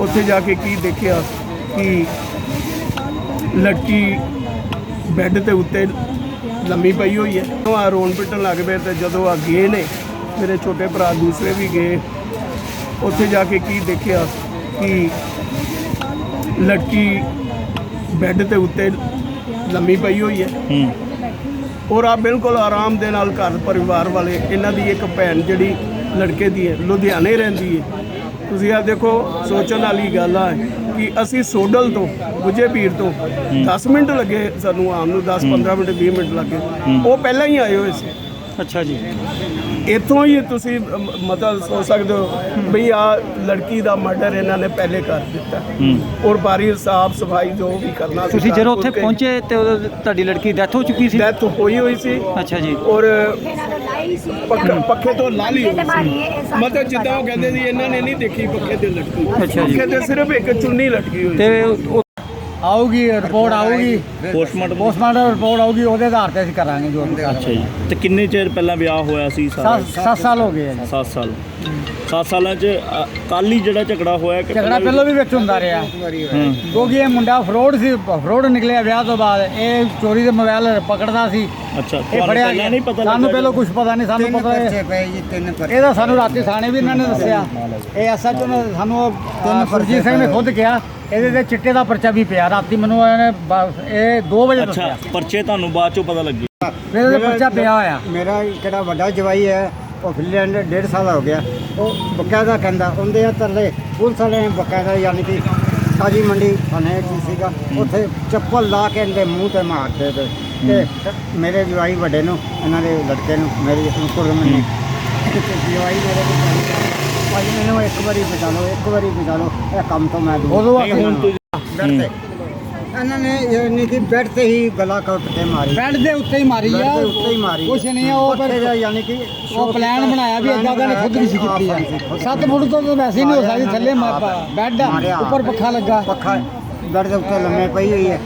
ਉੱਥੇ ਜਾ ਕੇ ਕੀ ਦੇਖਿਆ ਕਿ ਲੜਕੀ ਬੈੱਡ ਦੇ ਉੱਤੇ ਲੰਮੀ ਪਈ ਹੋਈ ਹੈ। ਉਹ ਆ ਰੋਣ ਪਿੱਟਣ ਲੱਗ ਪਏ ਤੇ ਜਦੋਂ ਆ ਗਏ ਨੇ ਮੇਰੇ ਛੋਟੇ ਭਰਾ ਦੂਸਰੇ ਵੀ ਗਏ। ਉੱਥੇ ਜਾ ਕੇ ਕੀ ਦੇਖਿਆ ਕਿ ਲੜਕੀ ਬੈੱਡ ਦੇ ਉੱਤੇ ਲੰਮੀ ਪਈ ਹੋਈ ਹੈ। ਹੂੰ। ਔਰ ਆ ਬਿਲਕੁਲ ਆਰਾਮ ਦੇ ਨਾਲ ਘਰ ਪਰਿਵਾਰ ਵਾਲੇ ਇਹਨਾਂ ਦੀ ਇੱਕ ਭੈਣ ਜਿਹੜੀ ਲੜਕੇ ਦੀ ਹੈ ਲੁਧਿਆਣੇ ਰਹਿੰਦੀ ਹੈ। ਤੁਸੀਂ ਆ ਦੇਖੋ ਸੋਚਣ ਵਾਲੀ ਗੱਲ ਆ ਕਿ ਅਸੀਂ ਸੋਡਲ ਤੋਂ ਗੁਜੇ ਪੀਰ ਤੋਂ 10 ਮਿੰਟ ਲੱਗੇ ਸਾਨੂੰ ਆਉਣ ਨੂੰ 10 15 ਮਿੰਟ 20 ਮਿੰਟ ਲੱਗੇ। ਉਹ ਪਹਿਲਾਂ ਹੀ ਆਏ ਹੋਏ ਸੀ। ਅੱਛਾ ਜੀ। ਇੱਥੋਂ ਹੀ ਤੁਸੀਂ ਮਤਲਬ ਸੋਚ ਸਕਦੇ ਹੋ ਬਈ ਆ ਲੜਕੀ ਦਾ ਮਰਡਰ ਇਹਨਾਂ ਨੇ ਪਹਿਲੇ ਕਰ ਦਿੱਤਾ। ਔਰ ਬਾਰੀ ਸਾਫ਼ ਸਫ਼ਾਈ ਜੋ ਵੀ ਕਰਨਾ ਸੀ ਤੁਸੀਂ ਜਦੋਂ ਉੱਥੇ ਪਹੁੰਚੇ ਤੇ ਤੁਹਾਡੀ ਲੜਕੀ ਡੈਥ ਹੋ ਚੁੱਕੀ ਸੀ? ਡੈਥ ਹੋਈ ਹੋਈ ਸੀ। ਅੱਛਾ ਜੀ। ਔਰ ਪੱਖ- ਪੱਖੇ ਤੋਂ ਲਾ ਲਈ ਹੋਈ ਸੀ ਮਤਲਬ ਜਿੱਦਾਂ ਉਹ ਕਹਿੰਦੇ ਸੀ ਇਹਨਾਂ ਨੇ ਨਹੀਂ ਦੇਖੀ ਪੱਖੇ ਤੇ ਲਟਕੀ। ਅੱਛਾ ਜੀ। ਪੱਖੇ ਤੇ ਸਿਰਫ ਇੱਕ ਚੁੰਨੀ ਲਟਕੀ ਹੋਈ ਤੇ ਉਹ- ਆਊਗੀ ਰਿਪੋਰਟ ਆਊਗੀ। ਪੋਸਟਮਾਰਟਮ ਪੋਸਟਮਾਰਟਮ ਰਿਪੋਰਟ ਆਊਗੀ ਉਹਦੇ ਆਧਾਰ ਤੇ ਅਸੀਂ ਕਰਾਂਗੇ ਜੋ ਵੀ ਅੱਛਾ ਜੀ। ਤੇ ਕਿੰਨੇ ਚਿਰ ਪਹਿਲਾਂ ਵਿਆਹ ਹੋਇਆ ਸੀ ਸਾਰਾ? 7 ਸਾਲ ਹੋ ਗਏ ਆ ਜੀ। 7 ਸਾਲ। 7 ਸਾਲਾਂ ਚ ਕੱਲ ਹੀ ਜਿਹੜਾ ਝਗੜਾ ਹੋਇਆ ਕਿ ਝਗੜਾ ਪਹਿਲਾਂ ਵੀ ਵਿੱਚ ਹੁੰਦਾ ਰਿਹਾ। ਕਿਉਂਕਿ ਇਹ ਮੁੰਡਾ ਫਰੋਡ ਸੀ ਫਰੋਡ ਨਿਕਲਿਆ ਵਿਆਹ ਤੋਂ ਬਾਅਦ। ਇਹ ਚੋਰੀ ਦੇ ਮੋਬਾਈਲ ਪਕੜਦਾ ਸੀ। ਅੱਛਾ ਇਹ ਤੁਹਾਨੂੰ ਫੜਿਆ ਪਹਿਲਾਂ ਨਹੀਂ ਪਤਾ ਸਾਨੂੰ ਲੱਗਾ ਪਹਿਲਾਂ ਕੁਝ ਪਤਾ ਨਹੀਂ ਸਾਨੂੰ ਪਤਾ ਹੈ ਇਹਦਾ ਸਾਨੂੰ ਰਾਤੀ ਥਾਣੇ ਵੀ ਇਹਨਾਂ ਨੇ ਦੱਸਿਆ। ਇਹ ਐਸਐਚਓ ਨੇ ਸਾਨੂੰ ਅਹ, ਸੁਰਜੀਤ ਸਿੰਘ ਨੇ ਖੁਦ ਕਿਹਾ ਇਹਦੇ ਤੇ ਚਿੱਟੇ ਦਾ ਪਰਚਾ ਵੀ ਪਿਆ। ਰਾਤੀ ਮੈਨੂੰ ਇਹ 2 ਵਜੇ ਅੱਛਾ ਦੱਸਿਆ। ਪਰਚੇ ਤੁਹਾਨੂੰ ਬਾਅਦ ਚੋਂ ਪਤਾ ਲੱਗੇ? ਫਿਰ ਇਹਦੇ ਪਰਚਾ ਪਿਆ ਹੋਇਆ। ਮੇਰਾ ਜਿਹੜਾ ਵੱਡਾ ਜਵਾਈ ਹੈ ਉਹ ਫਿਨਲੈਂਡ ਡੇਢ ਸਾਲ ਹੋ ਗਿਆ। ਉਹ ਬਕਾਇਦਾ ਕਹਿੰਦਾ ਉਹਦੇ ਆ ਤਰਲੇ ਪੁਲਿਸ ਵਾਲੇ ਬਕਾਇਦਾ ਯਾਨੀ ਕਿ ਤਾਜੀ ਮੰਡੀ ਥਾਣੇ ਕੀ ਸੀਗਾ। ਉੱਥੇ ਚੱਪਲ ਲਾ ਕੇ ਇਹਦੇ ਮੂੰਹ ਤੇ ਮਾਰਦੇ ਤੇ ਤੇ ਮੇਰੇ ਜਵਾਈ ਵੱਡੇ ਨੂੰ ਇਹਨਾਂ ਦੇ ਲੜਕੇ ਨੂੰ ਮੇਰੀ ਕੁੜਮ ਨੇ। ਜਵਾਈ ਮੇਰੇ ਕੋਲ ਭਾਈ ਮੈਨੂੰ ਇੱਕ ਵਾਰੀ ਬਚਾ ਲਓ ਇੱਕ ਵਾਰੀ ਬਚਾ ਲਓ ਇਹ ਕੰਮ ਤੋਂ ਮੈਂ ਦੂਰ ਉਦੋਂ ਹੁਣ ਤੇ ਇਹਨਾਂ ਨੇ ਯਾਨੀ ਕਿ ਬੈਠ ਤੇ ਹੀ ਗਲਾ ਕੱਟ ਕੇ ਮਾਰੀ। ਬੈੱਡ ਦੇ ਉੱਤੇ ਹੀ ਮਾਰੀ ਬੈੱਡ ਆ ਦੇ ਉੱਤੇ ਹੀ ਮਾਰੀ। ਕੁਛ ਨਹੀਂ ਆ, ਉਹ ਫਿਰ- ਦਾ ਯਾਨੀ ਕਿ ਉਹ ਪਲਾਨ ਬਣਾਇਆ ਵੀ ਅੱਗਾ ਨੇ ਖੁਦ ਸੀ ਕੀਤੀ ਆ 7 ਫੁੱਟ ਤੋਂ ਤਾਂ ਵੈਸੇ ਹੀ ਨਹੀਂ ਹੋ ਸਕਦੀ ਥੱਲੇ ਮਾ- ਬੈੱਡ ਆ, ਮਾਰਿਆ। ਉੱਪਰ ਪੱਖਾ ਲੱਗਾ। ਪੱਖਾ ਬੈੱਡ ਦੇ ਉੱਤੇ ਲੰਮੇ ਪਈ ਹੋਈ ਹੈ।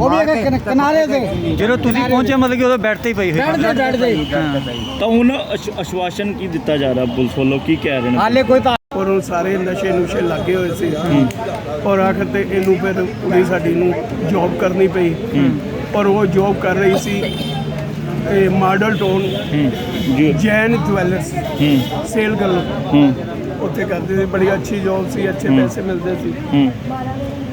ਉਹ ਵੀ ਇੱਕ ਕਿਨ- ਕਿਨਾਰੇ ਤੇ। ਜਦੋਂ ਤੁਸੀਂ ਪਹੁੰਚੇ ਮਤਲਬ ਕਿ ਉਦੋਂ ਬੈੱਡ ਤੇ ਹੀ ਪਈ ਹੋਈ। ਬੈੱਡ ਦੇ ਬੈੱਡ ਦੇ ਹੀ। ਤਾਂ। ਹੁਣ ਅਸ਼- ਆਸ਼ਵਾਸਨ ਕੀ ਦਿੱਤਾ ਜਾ ਰਿਹਾ ਪੁਲਿਸ ਵੱਲੋਂ? ਕੀ ਕਹਿ ਰਹੇ ਨੇ? ਹਾਲੇ ਕੋਈ ਤਾਂ ਔਰ ਉਹ ਸਾਰੇ ਨਸ਼ੇ ਨੁਸ਼ੇ ਲੱਗੇ ਹੋਏ ਸੀ। ਔਰ ਆਖਰ ਤੇ ਇਹਨੂੰ ਫਿਰ ਕੁੜੀ ਸਾਡੀ ਨੂੰ ਜੌਬ ਕਰਨੀ ਪਈ। ਔਰ ਉਹ ਜੌਬ ਕਰ ਰਹੀ ਸੀ ਇਹ Model Town Jain jewellers wholesale ਗੱਲ। ਉੱਥੇ ਕਰਦੇ ਸੀ, ਬੜੀ ਅੱਛੀ ਜੌਬ ਸੀ, ਅੱਛੇ ਪੈਸੇ ਮਿਲਦੇ ਸੀ।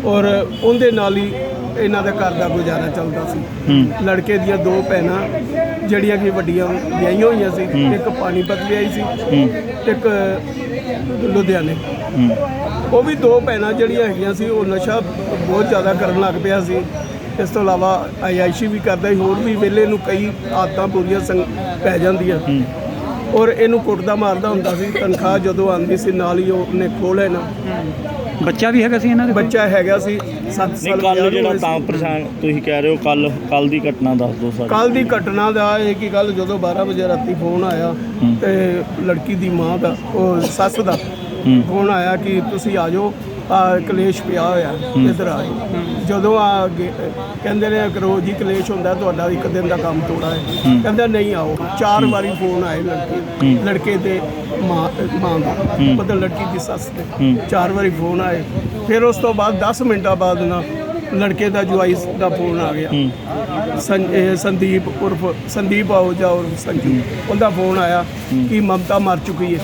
ਔਰ ਉਹਦੇ ਨਾਲ ਹੀ ਇਹਨਾਂ ਦਾ ਘਰ ਦਾ ਗੁਜ਼ਾਰਾ ਚੱਲਦਾ ਸੀ। ਲੜਕੇ ਦੀਆਂ ਦੋ ਭੈਣਾਂ, ਜਿਹੜੀਆਂ ਕਿ ਵੱਡੀਆਂ ਵਿਆਹੀਆਂ ਹੋਈਆਂ ਸੀ, ਇੱਕ ਪਾਣੀਪਤ ਵਿਆਹੀ ਸੀ, ਇੱਕ ਲੁਧਿਆਣੇ। ਉਹ ਵੀ ਦੋ ਭੈਣਾਂ ਜਿਹੜੀਆਂ ਹੈਗੀਆਂ ਸੀ ਉਹ ਨਸ਼ਾ ਬਹੁਤ ਜ਼ਿਆਦਾ ਕਰਨ ਲੱਗ ਪਿਆ ਸੀ। ਇਸ ਤੋਂ ਇਲਾਵਾ ਆਇਆਇਸ਼ੀ ਵੀ ਕਰਦਾ ਸੀ ਹੋਰ ਵੀ ਵੇਲੇ ਨੂੰ ਕਈ ਆਦਤਾਂ ਬੁਰੀਆਂ ਸੰਗ ਪੈ ਜਾਂਦੀਆਂ। ਔਰ ਇਹਨੂੰ ਕੁੱਟਦਾ ਮਾਰਦਾ ਹੁੰਦਾ ਸੀ ਤਨਖਾਹ ਜਦੋਂ ਆਉਂਦੀ ਸੀ ਨਾਲ ਹੀ ਉਹਨੇ ਖੋਹ ਲੈਣਾ। ਬੱਚਾ ਵੀ ਹੈਗਾ ਸੀ ਇਹਨਾਂ ਦੇ ਕੋਲ? ਬੱਚਾ ਹੈਗਾ ਸੀ 7 ਨਹੀਂ ਸਾਲ ਕੱਲ ਜਿਹੜਾ ਤਾਂ ਪਰੇਸ਼ਾਨ ਤੁਸੀਂ ਕਹਿ ਰਹੇ ਹੋ ਕੱਲ ਕੱਲ ਦੀ ਘਟਨਾ ਦੱਸ ਦਿਓ ਸਰ। ਕੱਲ ਦੀ ਘਟਨਾ ਦਾ ਇਹ ਕਿ ਕੱਲ ਜਦੋਂ 12 ਵਜੇ ਰਾਤੀ ਫੋਨ ਆਇਆ ਤੇ ਲੜਕੀ ਦੀ ਮਾਂ ਦਾ ਉਹ ਸੱਸ ਦਾ ਫੋਨ ਆਇਆ ਕਿ ਤੁਸੀਂ ਆ ਜਾਓ ਆ ਕਲੇਸ਼ ਪਿਆ ਹੋਇਆ ਇੱਧਰ ਆ ਜਦੋਂ ਆ ਗੇ- ਕਹਿੰਦੇ ਨੇ ਕਿ ਰੋਜ਼ ਹੀ ਕਲੇਸ਼ ਹੁੰਦਾ ਤੁਹਾਡਾ ਇੱਕ ਦਿਨ ਦਾ ਕੰਮ ਥੋੜਾ ਹੈ। ਕਹਿੰਦਾ ਨਹੀਂ ਆਓ। ਚਾਰ ਵਾਰੀ ਫੋਨ ਆਏ ਲੜਕੇ ਲੜਕੇ ਦੇ ਮਾਂ ਮਾਂ ਦਾ। ਮਤਲਬ ਲੜਕੀ ਦੀ ਸੱਸ ਦੇ। ਚਾਰ ਵਾਰੀ ਫੋਨ ਆਏ। ਫਿਰ ਉਸ ਤੋਂ ਬਾਅਦ 10 ਮਿੰਟਾਂ ਬਾਅਦ ਨਾ ਲੜਕੇ ਦਾ ਜਵਾਈ ਦਾ ਫੋਨ ਆ ਗਿਆ। ਸੰ- ਇਹ ਸੰਦੀਪ ਉਰਫ ਸੰਦੀਪ ਆਹੂਜਾ ਉਰਫ ਸੰਜੂ। ਉਹਦਾ ਫੋਨ ਆਇਆ ਕਿ ਮਮਤਾ ਮਰ ਚੁੱਕੀ ਹੈ।